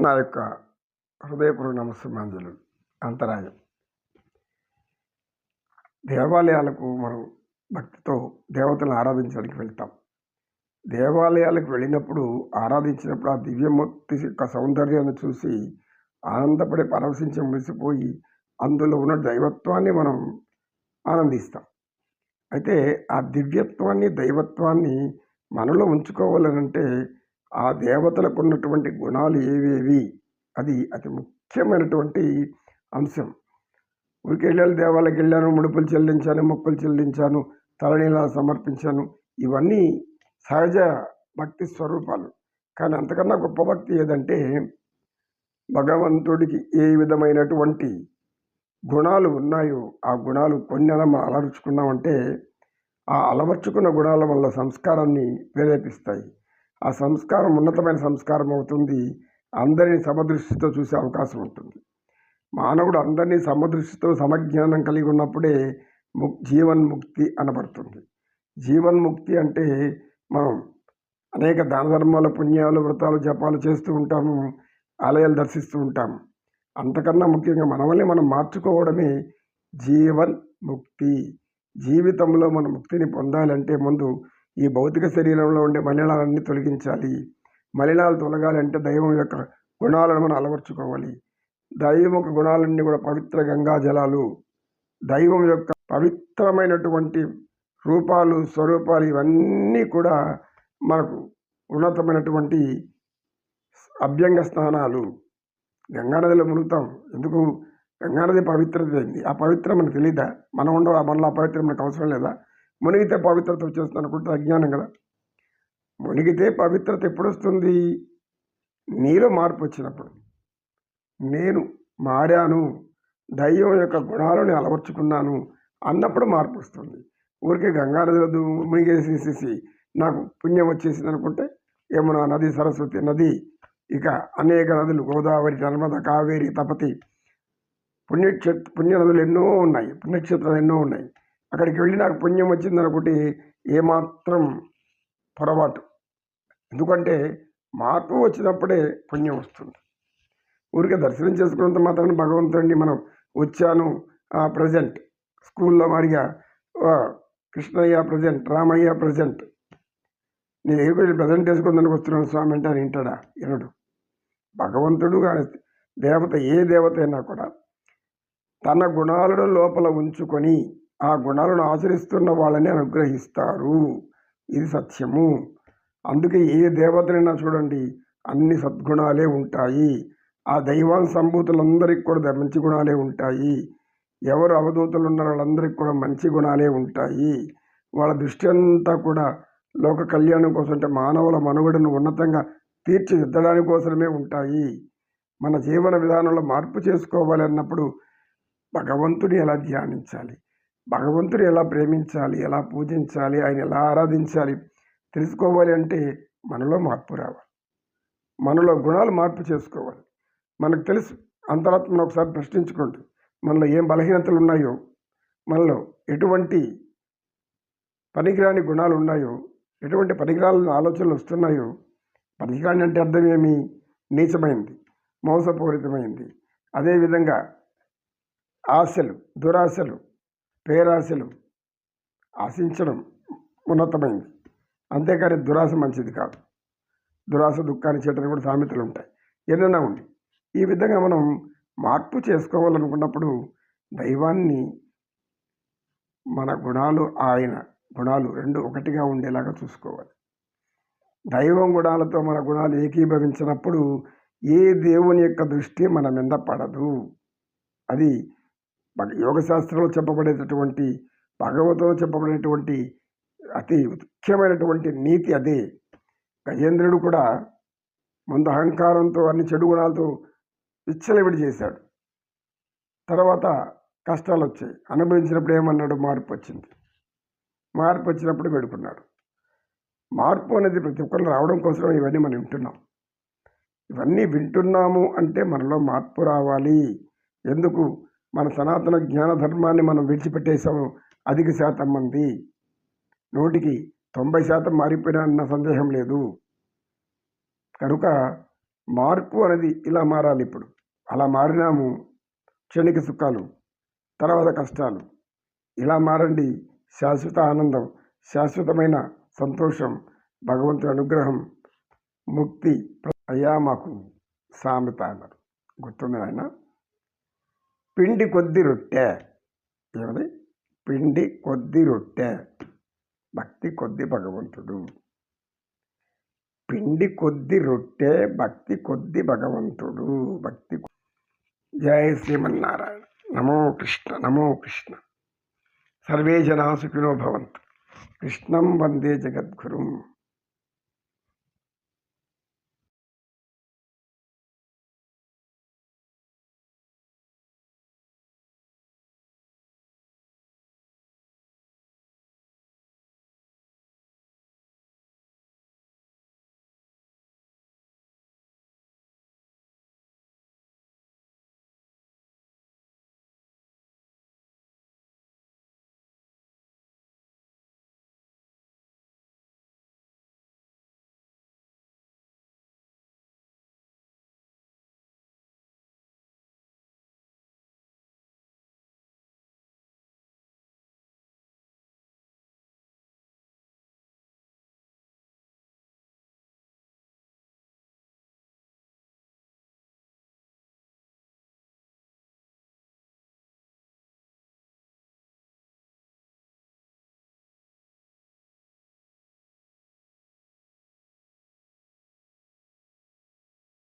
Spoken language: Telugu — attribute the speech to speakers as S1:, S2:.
S1: నా యొక్క హృదయపూర్వక నమస్సమాంజలు అంతరాయం. దేవాలయాలకు మనం భక్తితో దేవతలను ఆరాధించడానికి వెళ్తాం. దేవాలయాలకు వెళ్ళినప్పుడు ఆరాధించినప్పుడు ఆ దివ్యమూర్తి యొక్క సౌందర్యాన్ని చూసి ఆనందపడి పరవశించి మురిసిపోయి అందులో ఉన్న దైవత్వాన్ని మనం ఆనందిస్తాం. అయితే ఆ దివ్యత్వాన్ని దైవత్వాన్ని మనలో ఉంచుకోవాలనంటే ఆ దేవతలకు ఉన్నటువంటి గుణాలు ఏవేవి? అది అతి ముఖ్యమైనటువంటి అంశం. ఊరికి వెళ్ళాలి దేవాలయకి వెళ్ళాను ముడుపులు చెల్లించాను మొక్కులు చెల్లించాను తలనీలా సమర్పించాను. ఇవన్నీ సహజ భక్తి స్వరూపాలు. కానీ అంతకన్నా గొప్ప భక్తి ఏదంటే భగవంతుడికి ఏ విధమైనటువంటి గుణాలు ఉన్నాయో ఆ గుణాలు కొన్ని అలా మనం అలవర్చుకున్నామంటే ఆ అలవర్చుకున్న గుణాల వల్ల సంస్కారాన్ని ప్రేరేపిస్తాయి. ఆ సంస్కారం ఉన్నతమైన సంస్కారం అవుతుంది. అందరినీ సమదృష్టితో చూసే అవకాశం ఉంటుంది. మానవుడు అందరినీ సమదృష్టితో సమజ్ఞానం కలిగి ఉన్నప్పుడే ముక్ జీవన్ముక్తి అనబడుతుంది. జీవన్ముక్తి అంటే మనం అనేక దాన ధర్మాలు పుణ్యాలు వ్రతాలు జపాలు చేస్తూ ఉంటాము ఆలయాలు దర్శిస్తూ ఉంటాము. అంతకన్నా ముఖ్యంగా మనల్ని మనం మార్చుకోవడమే జీవన్ ముక్తి జీవితంలో మన ముక్తిని పొందాలంటే ముందు ఈ భౌతిక శరీరంలో ఉండే మలినాలన్నీ తొలగించాలి. మలినాలు తొలగాలంటే దైవం యొక్క గుణాలను మనం అలవర్చుకోవాలి. దైవం యొక్క గుణాలన్నీ కూడా పవిత్ర గంగా జలాలు. దైవం యొక్క పవిత్రమైనటువంటి రూపాలు స్వరూపాలు ఇవన్నీ కూడా మనకు ఉన్నతమైనటువంటి అభ్యంగ స్నానాలు గంగానదిలో మునుగుతాం. ఎందుకు? గంగానది పవిత్రత ఏంది? ఆ పవిత్రం మనకు తెలియదా మనం ఉండవు? మనలో ఆ పవిత్రం మనకు అవసరం లేదా? మునిగితే పవిత్రత వచ్చేస్తుంది అనుకుంటే అజ్ఞానం కదా. మునిగితే పవిత్రత ఎప్పుడు వస్తుంది నీలో మార్పు వచ్చినప్పుడు. నేను మారాను దైవం యొక్క గుణాలను అలవర్చుకున్నాను అన్నప్పుడు మార్పు వస్తుంది. ఊరికే గంగానదిలో దు- మునిగేసేసేసి నాకు పుణ్యం వచ్చేసింది అనుకుంటే యమున నది సరస్వతి నది ఇక అనేక నదులు గోదావరి నర్మద కావేరి తపతి పుణ్యక్షేత్ర పుణ్య నదులు ఎన్నో ఉన్నాయి. పుణ్యక్షేత్రాలు ఎన్నో ఉన్నాయి. అక్కడికి వెళ్ళి నాకు పుణ్యం వచ్చింది అనుకుంటే ఏమాత్రం పొరపాటు. ఎందుకంటే మార్పు వచ్చినప్పుడే పుణ్యం వస్తుంది. ఊరికే దర్శనం చేసుకున్నంత మాత్రమే భగవంతుడిని మనం వచ్చాను ప్రజెంట్ స్కూల్లో మారిగా కృష్ణయ్య ప్రజెంట్ రామయ్య ప్రజెంట్ నేను ఏ కొంచెం ప్రజెంట్ చేసుకుందానికి వస్తున్నాను స్వామి అంటే అని వింటాడా? వినడు. భగవంతుడు కానీ దేవత ఏ దేవత అయినా కూడా తన గుణాలను లోపల ఉంచుకొని ఆ గుణాలను ఆచరిస్తున్న వాళ్ళని అనుగ్రహిస్తారు. ఇది సత్యము. అందుకే ఏ దేవతనైనా చూడండి అన్ని సద్గుణాలే ఉంటాయి. ఆ దైవాన్ సంభూతులందరికీ కూడా మంచి గుణాలే ఉంటాయి. ఎవరు అవధూతలు ఉన్నారో వాళ్ళందరికీ కూడా మంచి గుణాలే ఉంటాయి. వాళ్ళ దృష్టి అంతా కూడా లోక కళ్యాణం కోసం అంటే మానవుల మనుగడను ఉన్నతంగా తీర్చిదిద్దడానికి కోసమే ఉంటాయి. మన జీవన విధానంలో మార్పు చేసుకోవాలి అన్నప్పుడు భగవంతుని ఎలా ధ్యానించాలి? భగవంతుని ఎలా ప్రేమించాలి ఎలా పూజించాలి ఆయన ఎలా ఆరాధించాలి తెలుసుకోవాలి అంటే మనలో మార్పు రావాలి. మనలో గుణాలు మార్పు చేసుకోవాలి. మనకు తెలుసు అంతరాత్మను ఒకసారి ప్రశ్నించుకోండి. మనలో ఏం బలహీనతలు ఉన్నాయో మనలో ఎటువంటి పనికిరాని గుణాలు ఉన్నాయో ఎటువంటి పనికిరాని ఆలోచనలు వస్తున్నాయో పనికిరాని అంటే అర్థం ఏమి? నీచమైంది మోసపూరితమైంది. అదేవిధంగా ఆశలు దురాశలు పేరాశలు ఆశించడం ఉన్నతమైంది. అంతేకాని దురాశ మంచిది కాదు. దురాశ దుఃఖాన్ని చేయడానికి కూడా సామెతలు ఉంటాయి. ఏదైనా ఉంది ఈ విధంగా మనం మార్పు చేసుకోవాలనుకున్నప్పుడు దైవాన్ని మన గుణాలు ఆయన గుణాలు రెండు ఒకటిగా ఉండేలాగా చూసుకోవాలి. దైవం గుణాలతో మన గుణాలు ఏకీభవించినప్పుడు ఏ దేవుని యొక్క దృష్టి మన మీద పడదు. అది యోగ శాస్త్రంలో చెప్పబడేటటువంటి భగవతంలో చెప్పబడేటువంటి అతి ముఖ్యమైనటువంటి నీతి అదే. గజేంద్రుడు కూడా ముందు అహంకారంతో అన్ని చెడు గుణాలతో విచ్చలవిడి చేశాడు. తర్వాత కష్టాలు వచ్చాయి అనుభవించినప్పుడు ఏమన్నాడు? మార్పు వచ్చింది. మార్పు వచ్చినప్పుడు వేడుకున్నాడు. మార్పు అనేది ప్రతి ఒక్కరు రావడం కోసం ఇవన్నీ మనం వింటున్నాం. ఇవన్నీ వింటున్నాము అంటే మనలో మార్పు రావాలి. ఎందుకు? మన సనాతన జ్ఞాన ధర్మాన్ని మనం విడిచిపెట్టేసాము అధిక శాతం మంది. నూటికి తొంభై శాతం మారిపోయినా సందేహం లేదు. కనుక మార్పు అనేది ఇలా మారాలి ఇప్పుడు. అలా మారినాము. క్షణిక సుఖాలు తర్వాత కష్టాలు. ఇలా మారండి. శాశ్వత ఆనందం శాశ్వతమైన సంతోషం భగవంతుడి అనుగ్రహం ముక్తి అయ్యా మాకు సామెత అన్నారు. గుర్తుంది ఆయన పిండి కొద్ది రొట్టె. ఏమది పిండి కొద్ది రొట్టె. భక్తి కొద్ది భగవంతుడు. పిండి కొద్ది రొట్టె భక్తి కొద్ది భగవంతుడు. భక్తి జయ శ్రీమన్నారాయణ. నమో కృష్ణ నమో కృష్ణ. సర్వే జనా సుఖినో భవంతు. కృష్ణం వందే జగద్గురుం.